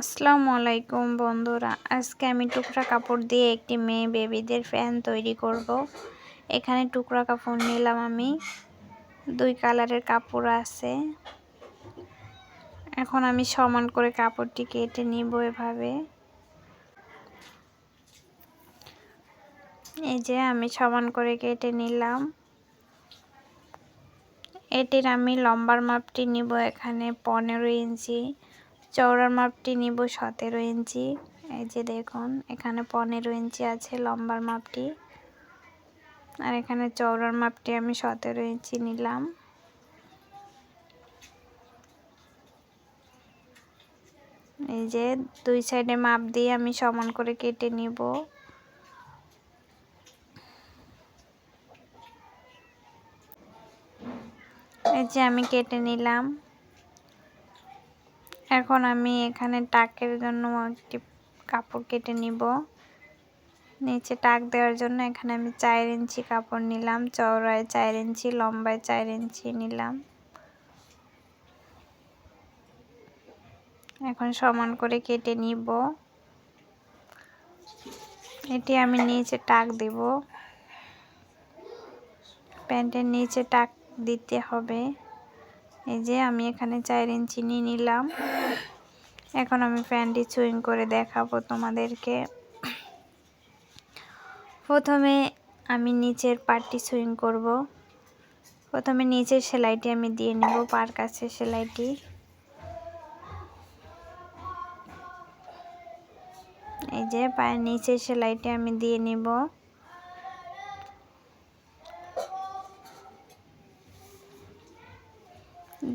আসসালামু আলাইকুম বন্ধুরা। আজকে আমি টুকরা কাপড় দিয়ে একটি মেয়ে বেবিদের ফ্যান তৈরি করব। এখানে টুকরা কাপড় নিলাম আমি। দুই কালারের কাপড় আছে। এখন আমি সমান করে কাপড়টি কেটে নিব এভাবে। এই যে আমি সমান করে কেটে নিলাম। এটির আমি লম্বার মাপটি নিব এখানে পনেরো ইঞ্চি। চওড়ার মাপটি নিব সতেরো ইঞ্চি। এই যে দেখুন, এখানে পনেরো ইঞ্চি আছে লম্বার মাপটি। আর এখানে চওড়ার মাপটি আমি সতেরো ইঞ্চি নিলাম। এই যে দুই সাইডে মাপ দিয়ে আমি সমান করে কেটে নিব। এই যে আমি কেটে নিলাম। এখন আমি এখানে টাকের জন্য একটি কাপড় কেটে নিব। নিচে টাক দেওয়ার জন্য এখানে আমি চার ইঞ্চি কাপড় নিলাম, চওড়ায় চার ইঞ্চি, লম্বায় চার ইঞ্চি নিলাম। এখন সমান করে কেটে নিব। এটি আমি নিচে টাক দিব। প্যান্টের নিচে টাক দিতে হবে। এই যে আমি এখানে চার ইঞ্চি নিয়ে নিলাম। এখন আমি ফ্যানটি সুইং করে দেখাবো তোমাদেরকে। প্রথমে আমি নিচের পাটটি সুইং করব। প্রথমে নিচের সেলাইটি আমি দিয়ে নিব, পার কাছে সেলাইটি। এই যে পায়ের নিচের সেলাইটি আমি দিয়ে নিব।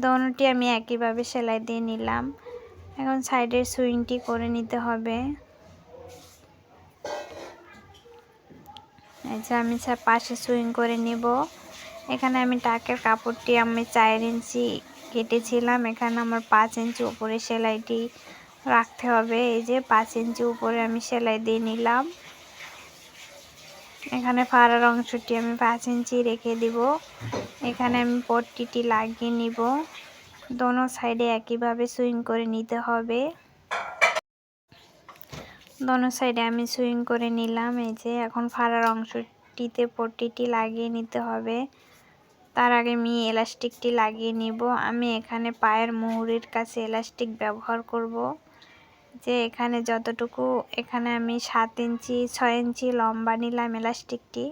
দোনোটি আমি একইভাবে সেলাই দিয়ে নিলাম। এখন সাইডের সুইংটি করে নিতে হবে। এই আমি পাশে সুইং করে নিব। এখানে আমি টাকের কাপড়টি আমি চার ইঞ্চি কেটেছিলাম। এখানে আমার পাঁচ ইঞ্চি উপরে সেলাইটি রাখতে হবে। এই যে পাঁচ ইঞ্চি উপরে আমি সেলাই দিয়ে নিলাম। এখানে ফাড়ার অংশটি আমি পাঁচ ইঞ্চি রেখে দিব। এখানে আমি পট্টিটি লাগিয়ে নিব। দোনো সাইডে একইভাবে সুইং করে নিতে হবে। দোনো সাইডে আমি সুইং করে নিলাম। এই যে এখন ফাড়ার অংশটিতে পট্টিটি লাগিয়ে নিতে হবে। তার আগে আমি এলাস্টিকটি লাগিয়ে নিব। আমি এখানে পায়ের মুহুরির কাছে এলাস্টিক ব্যবহার করব। যে এখানে যতটুকু, এখানে আমি সাত ইঞ্চি, ছয় ইঞ্চি লম্বা নিলাম এলাস্টিকটি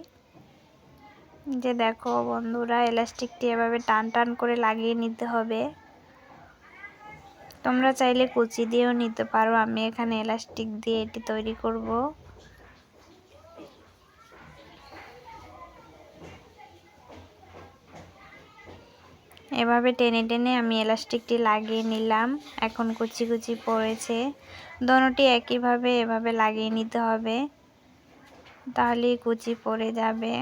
যে দেখো বন্ধুরা এলাস্টিকটি এভাবে টান টান করে লাগিয়ে নিতে হবে। তোমরা চাইলে কুচি দিয়েও নিতে পারো, আমি এখানে এলাস্টিক দিয়ে এটি তৈরি করব। এভাবে টেনে টেনে আমি এলাস্টিকটি লাগিয়ে নিলাম। এখন কুচি কুচি পড়েছে। দোনোটি একইভাবে এভাবে লাগিয়ে নিতে হবে। তাহলেই কুচি পড়ে যাবে।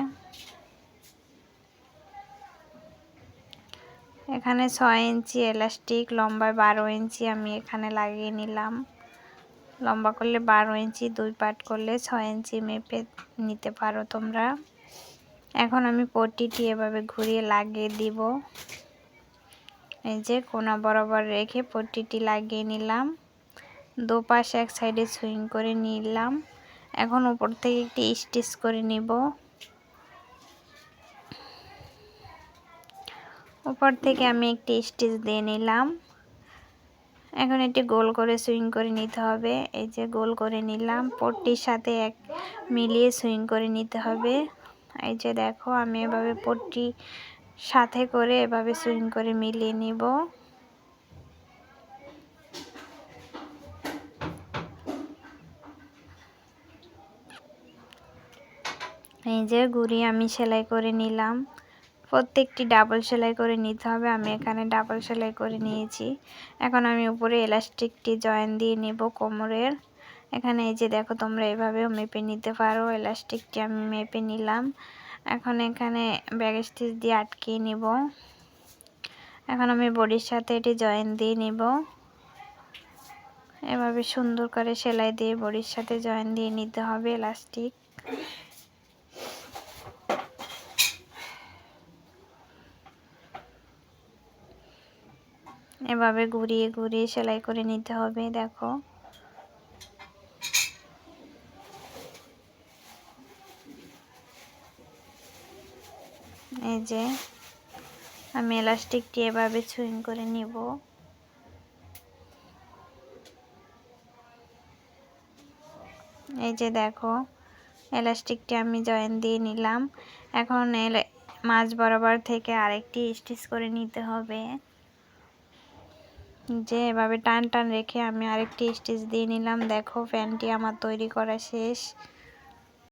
এখানে ছয় ইঞ্চি এলাস্টিক, লম্বায় বারো ইঞ্চি আমি এখানে লাগিয়ে নিলাম। লম্বা করলে বারো ইঞ্চি, দুই পাট করলে ছয় ইঞ্চি মেপে নিতে পারো তোমরা। এখন আমি পট্টিটি এভাবে ঘুরিয়ে লাগিয়ে দিব। এই যে কোনা বরাবর রেখে পট্টিটি লাগিয়ে নিলাম। দুপাশ এক সাইডে সুইং করে নিলাম। এখন উপর থেকে একটি স্টিচ করে নিব। উপর থেকে আমি একটি স্টিচ দিয়ে নিলাম। এখন এটি গোল করে সুইং করে নিতে হবে। এই যে গোল করে নিলাম। পট্টির সাথে এক মিলিয়ে সুইং করে নিতে হবে। এই যে দেখো, আমি এভাবে পট্টি সাথে করে এভাবে সুইং করে মিলিয়ে নিব। এই যে ঘুরি আমি সেলাই করে নিলাম। প্রত্যেকটি ডাবল সেলাই করে নিতে হবে। আমি এখানে ডাবল সেলাই করে নিয়েছি। এখন আমি উপরে এলাস্টিকটি জয়েন দিয়ে নেব কোমরের। এখানে এই যে দেখো তোমরা এভাবেও মেপে নিতে পারো। এলাস্টিকটি আমি মেপে নিলাম। এখন এখানে ব্যাগ স্টিচ দিয়ে আটকিয়ে নিব। এখন আমি বডির সাথে এটি জয়েন দিয়ে নিব। এভাবে সুন্দর করে সেলাই দিয়ে বডির সাথে জয়েন দিয়ে নিতে হবে এলাস্টিক। এভাবে ঘুরিয়ে ঘুরিয়ে সেলাই করে নিতে হবে, দেখো। এই যে, আমি এলাস্টিকটি এভাবে সুইং করে নিব। এই যে দেখো এলাস্টিকটি আমি জয়েন দিয়ে নিলাম। এখন মাঝ বরাবর থেকে আরেকটি স্টিচ করে নিতে হবে। যে, এভাবে টান টান রেখে আমি আরেকটি স্টিচ দিয়ে নিলাম। দেখো প্যান্টটি আমার তৈরি করা শেষ।